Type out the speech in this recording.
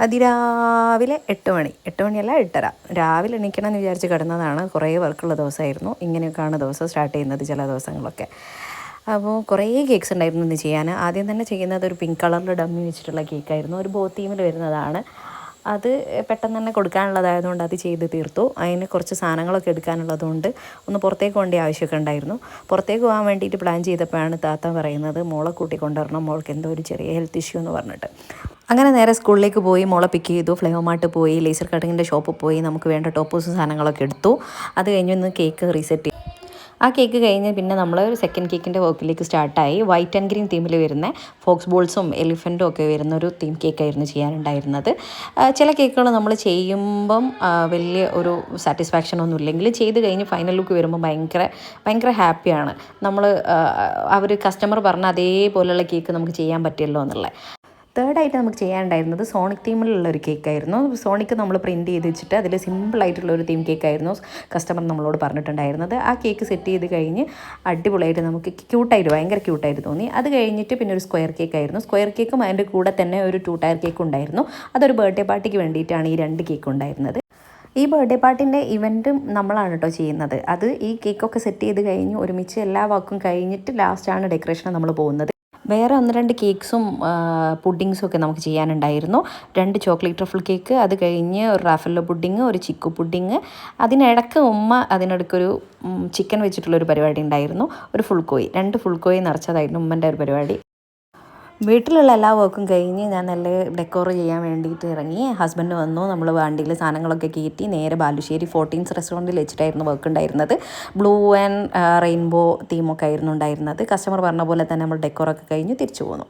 അതിരാവിലെ എട്ട് മണി. എട്ട് മണിയല്ല എട്ടര. രാവിലെ എണീക്കണം എന്ന് വിചാരിച്ച് കിടന്നതാണ് കുറേ വർക്കുള്ള ദിവസമായിരുന്നു. ഇങ്ങനെയൊക്കെയാണ് ദിവസം സ്റ്റാർട്ട് ചെയ്യുന്നത് ചില ദിവസങ്ങളൊക്കെ. അപ്പോൾ കുറേ കേക്ക്സ് ഉണ്ടായിരുന്നു ഇന്ന് ചെയ്യാൻ. ആദ്യം തന്നെ ചെയ്യുന്നത് ഒരു പിങ്ക് കളറിൽ ഡമ്മി വെച്ചിട്ടുള്ള കേക്കായിരുന്നു. ഒരു ബോ തീമിൽ വരുന്നതാണ്. അത് പെട്ടെന്ന് തന്നെ കൊടുക്കാനുള്ളതായതുകൊണ്ട് അത് ചെയ്ത് തീർത്തു. അതിന് കുറച്ച് സാധനങ്ങളൊക്കെ എടുക്കാനുള്ളതുകൊണ്ട് ഒന്ന് പുറത്തേക്ക് വേണ്ടി ആവശ്യമൊക്കെ ഉണ്ടായിരുന്നു. പുറത്തേക്ക് പോകാൻ വേണ്ടിയിട്ട് പ്ലാൻ ചെയ്തപ്പോഴാണ് താത്ത പറയുന്നത് മോളെ കൂട്ടി കൊണ്ടുവരണം. മോൾക്ക് എന്തോ ഒരു ചെറിയ ഹെൽത്ത് ഇഷ്യൂ എന്ന് പറഞ്ഞിട്ട്. അങ്ങനെ നേരെ സ്കൂളിലേക്ക് പോയി മോളെ പിക്ക് ചെയ്തു. ഫ്ലേവമാർട്ട് പോയി ലേസർ കട്ടിങ്ങിന്റെ ഷോപ്പിൽ പോയി. നമുക്ക് വേണ്ട ടോപ്പേഴ്സും സാധനങ്ങളൊക്കെ എടുത്തു. അത് കഴിഞ്ഞ് ഒന്ന് കേക്ക് റീസെറ്റ് ചെയ്തു. ആ കേക്ക് കഴിഞ്ഞ് പിന്നെ നമ്മൾ സെക്കൻഡ് കേക്കിന്റെ വർക്കിലേക്ക് സ്റ്റാർട്ടായി വൈറ്റ് ആൻഡ് ഗ്രീൻ തീമിൽ വരുന്ന ഫോക്സ് ബോൾസും എലിഫന്റും ഒക്കെ വരുന്ന ഒരു തീം കേക്കായിരുന്നു ചെയ്യാനുണ്ടായിരുന്നത്. ചില കേക്കുകൾ നമ്മൾ ചെയ്യുമ്പം വലിയ ഒരു സാറ്റിസ്ഫാക്ഷൻ ഒന്നും ഇല്ലെങ്കിൽ ചെയ്ത് കഴിഞ്ഞ് ഫൈനൽ ലുക്ക് വരുമ്പോൾ ഭയങ്കര ഭയങ്കര ഹാപ്പിയാണ് നമ്മൾ അവർ കസ്റ്റമർ പറഞ്ഞ അതേപോലെയുള്ള കേക്ക് നമുക്ക് ചെയ്യാൻ പറ്റിയല്ലോ എന്നുള്ളത്. തേർഡായിട്ട് നമുക്ക് ചെയ്യാനുണ്ടായിരുന്നത് സോണിക് തീമിലുള്ള ഒരു കേക്കായിരുന്നു സോണിക്ക് നമ്മൾ പ്രിന്റ് ചെയ്ത് വെച്ചിട്ട് അതിൽ സിമ്പിളായിട്ടുള്ള ഒരു തീം കേക്ക് ആയിരുന്നു കസ്റ്റമർ നമ്മളോട് പറഞ്ഞിട്ടുണ്ടായിരുന്നത്. ആ കേക്ക് സെറ്റ് ചെയ്ത് കഴിഞ്ഞ് അടിപൊളിയായിട്ട് നമുക്ക് ക്യൂട്ടായിട്ട് ഭയങ്കര ക്യൂട്ടായിട്ട് തോന്നി. അത് കഴിഞ്ഞിട്ട് പിന്നെ ഒരു സ്ക്വയർ കേക്ക് ആയിരുന്നു. സ്ക്വയർ കേക്കും അതിന്റെ കൂടെ തന്നെ ഒരു ടു ടയർ കേക്ക് ഉണ്ടായിരുന്നു. അതൊരു ബർത്ത്ഡേ പാർട്ടിക്ക് വേണ്ടിയിട്ടാണ് ഈ രണ്ട് കേക്ക് ഉണ്ടായിരുന്നത്. ഈ ബർത്ത്ഡേ പാർട്ടിന്റെ ഇവന്റും നമ്മളാണ് കേട്ടോ ചെയ്യുന്നത്. അത് ഈ കേക്കൊക്കെ സെറ്റ് ചെയ്ത് കഴിഞ്ഞ് ഒരുമിച്ച് എല്ലാ വാക്കും കഴിഞ്ഞിട്ട് ലാസ്റ്റാണ് ഡെക്കറേഷൻ നമ്മൾ പോകുന്നത്. വേറെ ഒന്ന് രണ്ട് കേക്ക്സും പുഡിങ്സും ഒക്കെ നമുക്ക് ചെയ്യാനുണ്ടായിരുന്നു. രണ്ട് ചോക്ലേറ്റ് റഫിൾ കേക്ക് അത് കഴിഞ്ഞ് ഒരു റാഫല്ലോ പുഡിങ് ഒരു ചിക്കു പുഡിങ്. അതിനിടക്ക് ഉമ്മ അതിനിടയ്ക്കൊരു ചിക്കൻ വെച്ചിട്ടുള്ളൊരു പരിപാടി ഉണ്ടായിരുന്നു. ഒരു ഫുൾ കോയി. രണ്ട് ഫുൾ കോയി നിറച്ചതായിരുന്നു ഉമ്മന്റെ ഒരു പരിപാടി. വീട്ടിലുള്ള എല്ലാ വർക്കും കഴിഞ്ഞ് ഞാൻ നല്ല ഡെക്കോർ ചെയ്യാൻ വേണ്ടിയിട്ട് ഇറങ്ങി. ഹസ്ബൻഡ് വന്നു നമ്മൾ വണ്ടിയിൽ സാധനങ്ങളൊക്കെ കയറ്റി നേരെ ബാലുശ്ശേരി ഫോർട്ടീൻസ് റെസ്റ്റോറന്റിൽ വെച്ചിട്ടായിരുന്നു വർക്ക് ഉണ്ടായിരുന്നത്. ബ്ലൂ ആൻഡ് റെയിൻബോ തീമൊക്കെ ആയിരുന്നു ഉണ്ടായിരുന്നത്. കസ്റ്റമർ പറഞ്ഞ പോലെ തന്നെ നമ്മൾ ഡെക്കോറൊക്കെ കഴിഞ്ഞ് തിരിച്ചു പോന്നു.